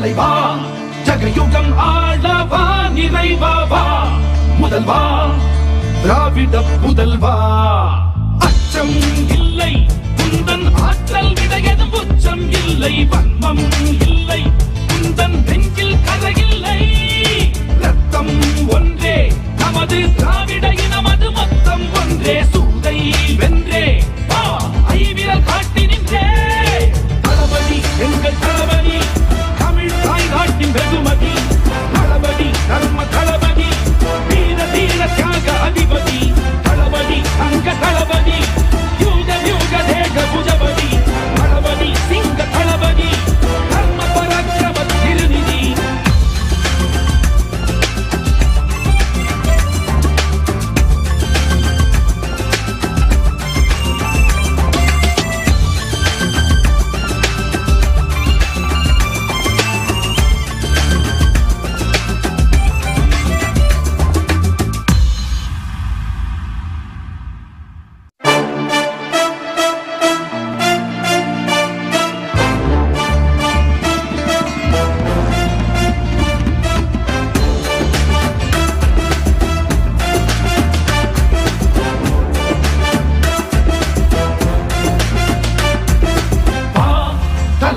தலைவா ஜகயுகம் ஆளவா நிறைவாவா முதல்வா திராவிட புதல்வா அச்சம் இல்லை குந்தன் ஆற்றல் விடையது உச்சம் இல்லை வன்மம் இல்லை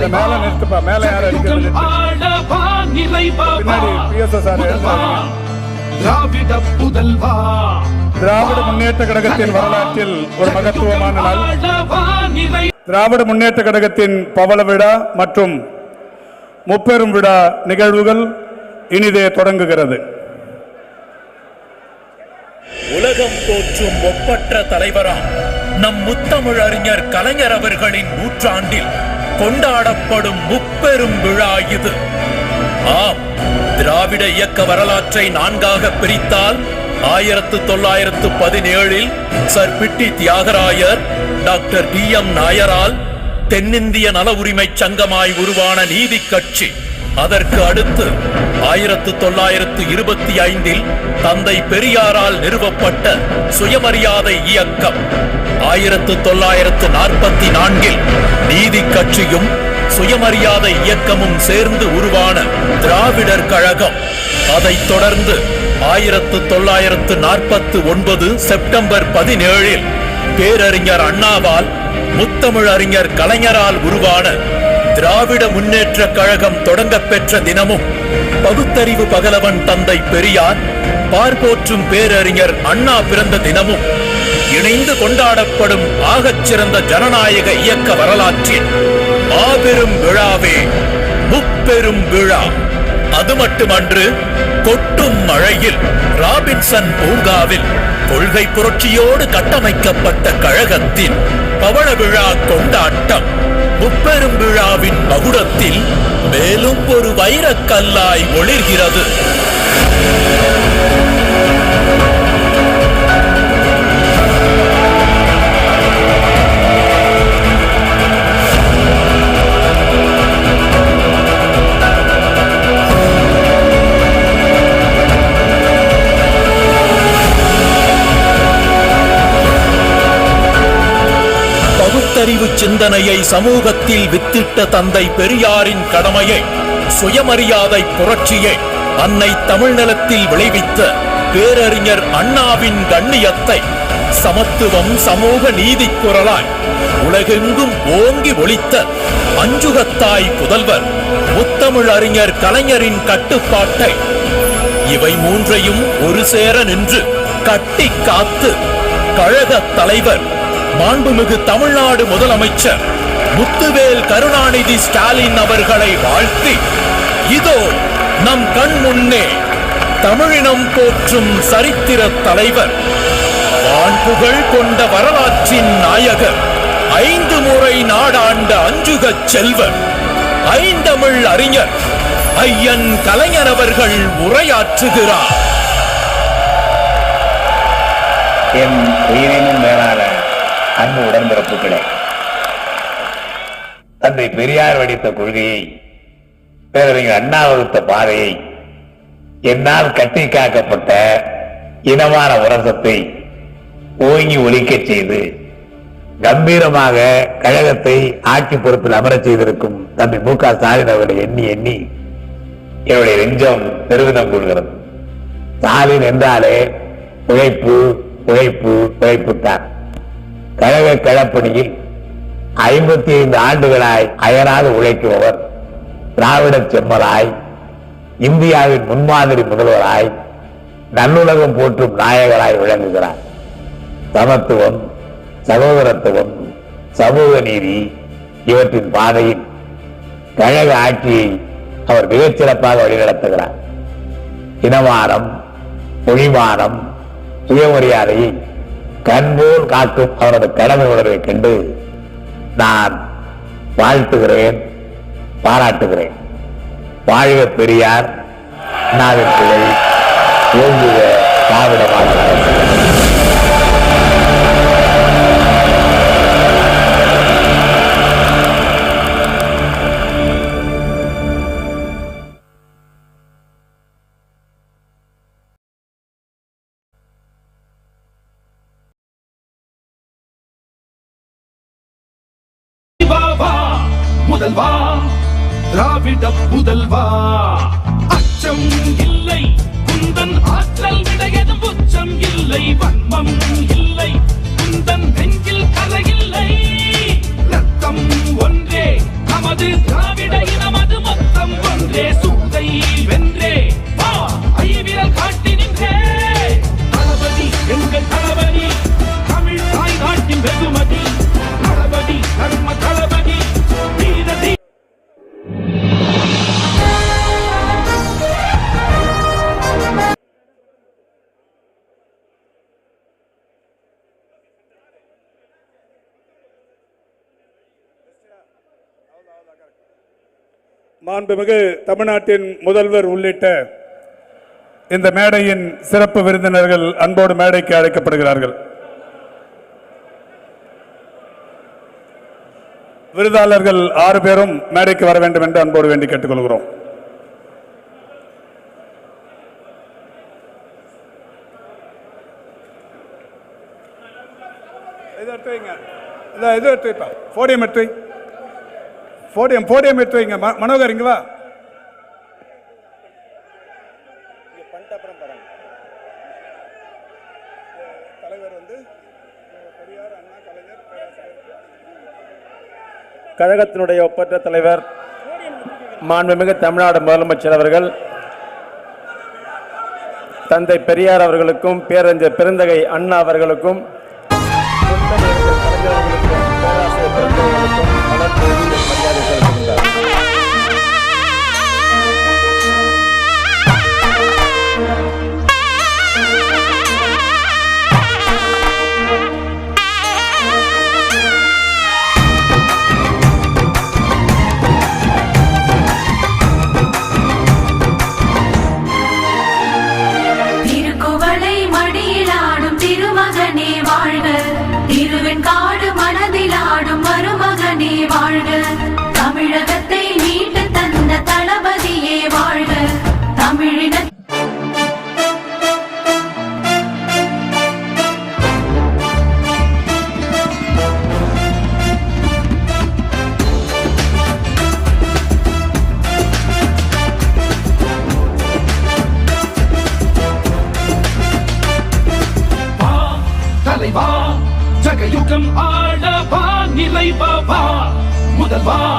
மேல நிறுத்துப்பா, மேல யார் அடிக்கிறது? நிறுத்து. பின்னாடி PSSR எழுந்தாங்க. திராவிட புதல்வா. திராவிட முன்னேற்ற கழகத்தின் வரலாற்றில் ஒரு மகத்துவமான நாள். திராவிட முன்னேற்ற கழகத்தின் பவள விழா மற்றும் முப்பெரும் விழா நிகழ்வுகள் இனிதே தொடங்குகிறது. உலகம் போற்றும் ஒப்பற்ற தலைவராம் நம் முத்தமிழ் அறிஞர் கலைஞர் அவர்களின் நூற்றாண்டில் கொண்டாடப்படும் முப்பெரும் விழா இது. ஆம் திராவிட இயக்க வரலாற்றை நான்காக பிரித்தால் ஆயிரத்து தொள்ளாயிரத்து பதினேழில் sir Pitti Thyagarayar doctor T M நாயரால் தென்னிந்திய நல உரிமை சங்கமாய் உருவான நீதி கட்சி அதற்கு அடுத்து ஆயிரத்து தொள்ளாயிரத்து இருபத்தி ஐந்தில் தந்தை பெரியாரால் நிறுவப்பட்ட சுயமரியாதை இயக்கம். ஆயிரத்து தொள்ளாயிரத்து நாற்பத்தி நான்கில் நீதி கட்சியும் சுயமரியாதை இயக்கமும் சேர்ந்து உருவான திராவிடர் கழகம். அதைத் தொடர்ந்து ஆயிரத்து தொள்ளாயிரத்து நாற்பத்து ஒன்பது செப்டம்பர் பதினேழில் பேரறிஞர் அண்ணாவால் முத்தமிழறிஞர் கலைஞரால் உருவான திராவிட முன்னேற்ற கழகம் தொடங்கப்பெற்ற தினமும் பகுத்தறிவு பகலவன் தந்தை பெரியார் பார்போற்றும் பேரறிஞர் அண்ணா பிறந்த தினமும் இணைந்து கொண்டாடப்படும் ஆகச் சிறந்த ஜனநாயக இயக்க வரலாற்றின் மாபெரும் விழாவே முப்பெரும் விழா. அது மட்டுமன்று கொட்டும் மழையில் ராபின்சன் பூங்காவில் கொள்கை புரட்சியோடு கட்டமைக்கப்பட்ட கழகத்தின் பவள விழா கொண்டாட்டம். முப்பெரும் விழாவின் மகுடத்தில் மேலும் ஒரு வைரக்கல்லாய் ஒளிர்கிறது. சிந்தனையை சமூகத்தில் வித்திட்ட தந்தை பெரியாரின் கடமையை சுயமரியாதை புரட்சியை அன்னை தமிழ்நிலத்தில் விளைவித்த பேரறிஞர் அண்ணாவின் கண்ணியத்தை சமத்துவம் சமூக நீதி குரலாய் உலகெங்கும் ஓங்கி ஒழித்த அஞ்சுகத்தாய் புதல்வர் முத்தமிழ் அறிஞர் கலைஞரின் கட்டுப்பாட்டை இவை மூன்றையும் ஒரு சேர நின்று கட்டி காத்து கழக தலைவர் மாண்புமிகு தமிழ்நாடு முதலமைச்சர் முத்துவேல் கருணாநிதி ஸ்டாலின் அவர்களை வாழ்த்தி இதோ நம் கண் முன்னே தமிழினம் போற்றும் சரித்திர தலைவர் வான்புகழ் கொண்ட வரலாற்றின் நாயகர் ஐந்து முறை நாடாண்ட அஞ்சுகச் செல்வர் ஐந்தமிழ் அறிஞர் ஐயன் கலைஞர் அவர்கள் உரையாற்றுகிறார். என் உயிரினும் மேலான அன்பு உடன்பிறப்புகளே. தந்தை பெரியார் வடித்த கொள்கையை பேரறிஞர் அண்ணா வகுத்த பாதையை என்னால் கட்டி காக்கப்பட்ட இனமான உரசத்தை ஓங்கி ஒழிக்கச் செய்து கம்பீரமாக கழகத்தை ஆட்சி பொறுப்பில் அமரச் செய்திருக்கும் தம்பி மு க ஸ்டாலின் அவர்களை எண்ணி எண்ணி என்னுடைய நெஞ்சம் பெருமிதம் கொள்கிறது ஸ்டாலின் என்றாலே உழைப்பு உழைப்பு உழைப்புத்தான் கழக கிழப்பணியில் ஐம்பத்தி ஐந்து ஆண்டுகளாய் அயராது உழைக்குபவர் திராவிட செம்மராய் இந்தியாவின் முன்மாதிரி முதல்வராய் நல்லுலகம் போற்றும் நாயகராய் விளங்குகிறார். சமத்துவம் சகோதரத்துவம் சமூக நீதி இவற்றின் பாதையில் கழக ஆட்சியை அவர் மிகச்சிறப்பாக வழிநடத்துகிறார். இனவாரம் பொழிவாரம் சுயமரியாதையை கண்போல் காக்கும் அவரது கடமை உணர்வை கண்டு நான் வாழ்த்துகிறேன் பாராட்டுகிறேன். வாழ்க பெரியார் நாவின் பிள்ளை ஓங்குக திராவிட முதல்வா. திராவிட புதல்வா அச்சம் இல்லை. குந்தன் ஆற்றல் விடையதும் மாண்புமிகு தமிழ்நாட்டின் முதல்வர் உள்ளிட்ட இந்த மேடையின் சிறப்பு விருந்தினர்கள் அன்போடு மேடைக்கு அழைக்கப்படுகிறார்கள். விருதாளர்கள் ஆறு பேரும் மேடைக்கு வர வேண்டும் என்று அன்போடு வேண்டி கேட்டுக்கொள்கிறோம். இது எடுத்து வைங்க இது எடுத்து வைப்பா போடியம் எடுத்து போடியம் போடியம் எடுத்து வைங்க. மனோகர் இங்க வா. தலைவர் வந்து பெரியார் அண்ணா கலைஞர் கழகத்தினுடைய ஒப்பற்ற தலைவர் மாண்புமிகு தமிழ்நாடு முதலமைச்சர் அவர்கள் தந்தை பெரியார் அவர்களுக்கும் பேரறிஞர் பெருந்தகை அண்ணா அவர்களுக்கும் முத்தமிழறிஞர் கலைஞர் அவர்களுக்கும், பேராசிரியர் பெருந்தகைகளுக்கும் தலைவா ஜகயுகம்